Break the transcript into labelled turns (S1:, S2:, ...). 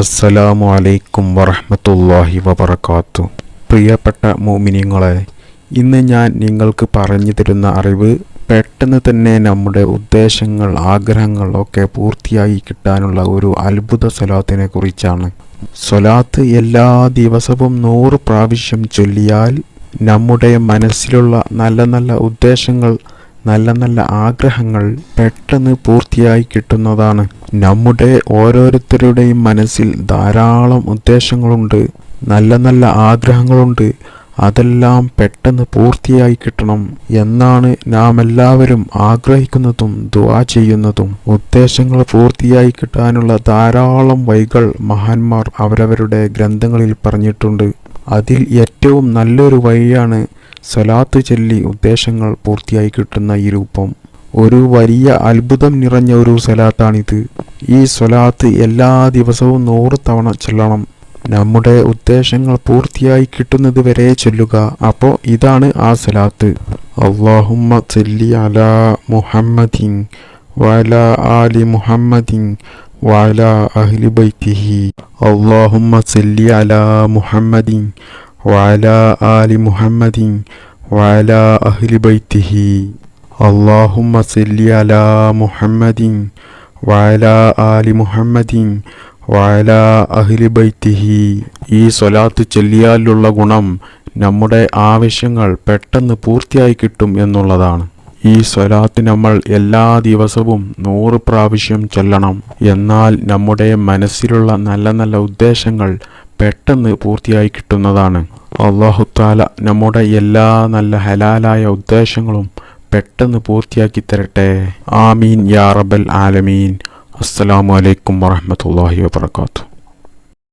S1: അസ്സലാമു അലൈക്കും വറഹ്മത്തുള്ളാഹി വബറകാത്തു. പ്രിയപ്പെട്ട മോമിനിയങ്ങളെ ഇന്ന് ഞാൻ നിങ്ങൾക്ക് പറഞ്ഞു തരുന്ന അറിവ് പെട്ടെന്ന് തന്നെ നമ്മുടെ ഉദ്ദേശങ്ങൾ ആഗ്രഹങ്ങൾ ഒക്കെ പൂർത്തിയായി കിട്ടാനുള്ള ഒരു അത്ഭുത സ്വലാത്തിനെ കുറിച്ചാണ്. സ്വലാത്ത് എല്ലാ ദിവസവും നൂറ് പ്രാവശ്യം ചൊല്ലിയാൽ നമ്മുടെ മനസ്സിലുള്ള നല്ല നല്ല ഉദ്ദേശങ്ങൾ നല്ല നല്ല ആഗ്രഹങ്ങൾ പെട്ടെന്ന് പൂർത്തിയായി കിട്ടുന്നതാണ്. നമ്മുടെ ഓരോരുത്തരുടെയും മനസ്സിൽ ധാരാളം ഉദ്ദേശങ്ങളുണ്ട് നല്ല നല്ല ആഗ്രഹങ്ങളുണ്ട്. അതെല്ലാം പെട്ടെന്ന് പൂർത്തിയായി കിട്ടണം എന്നാണ് നാം എല്ലാവരും ആഗ്രഹിക്കുന്നതും ദുവാ ചെയ്യുന്നതും. ഉദ്ദേശങ്ങൾ പൂർത്തിയായി കിട്ടാനുള്ള ധാരാളം വൈകൾ മഹാന്മാർ അവരവരുടെ ഗ്രന്ഥങ്ങളിൽ പറഞ്ഞിട്ടുണ്ട്. അതിൽ ഏറ്റവും നല്ലൊരു വഴിയാണ് സ്വലാത്ത് ചൊല്ലി ഉദ്ദേശങ്ങൾ പൂർത്തിയായി കിട്ടുന്ന ഈ രൂപം. ഒരു വലിയ അത്ഭുതം നിറഞ്ഞ ഒരു സ്വലാത്താണിത്. ഈ സ്വലാത്ത് എല്ലാ ദിവസവും നൂറ് തവണ ചൊല്ലണം. നമ്മുടെ ഉദ്ദേശങ്ങൾ പൂർത്തിയായി കിട്ടുന്നത് വരെ ചൊല്ലുക. അപ്പോൾ ഇതാണ് ആ സ്വലാത്ത്. അള്ളാഹുമ്മ ചൊല്ലി അല മുഹമ്മദിൻ വല ആലി മുഹമ്മദിൻ വല അഹ്ലി ബൈത്തിഹി. അള്ളാഹുമ്മ ചൊല്ലി അല മുഹമ്മദിൻ വല ആലി മുഹമ്മദിൻ വല അഹ്ലി ബൈത്തിഹി. അള്ളാഹുമ്മ സല്ലി അല മുഹമ്മദിൻ വഅല ആലി മുഹമ്മദിൻ വാല അഹ്ലി ബൈത്തിഹി ഈ സ്വലാത്ത് ചൊല്ലിയാലുള്ള ഗുണം നമ്മുടെ ആവശ്യങ്ങൾ പെട്ടെന്ന് പൂർത്തിയായി കിട്ടും എന്നുള്ളതാണ്. ഈ സ്വലാത്ത് നമ്മൾ എല്ലാ ദിവസവും നൂറ് പ്രാവശ്യം ചൊല്ലണം. എന്നാൽ നമ്മുടെ മനസ്സിലുള്ള നല്ല നല്ല ഉദ്ദേശങ്ങൾ പെട്ടെന്ന് പൂർത്തിയായി കിട്ടുന്നതാണ്. അള്ളാഹുത്താല നമ്മുടെ എല്ലാ നല്ല ഹലാലായ ഉദ്ദേശങ്ങളും പെട്ടെന്ന് പൂർത്തിയാക്കി തരട്ടെ. ആമീൻ യാ റബൽ ആലമീൻ. അസ്സലാമലൈക്കും അലൈക്കും വാത്തു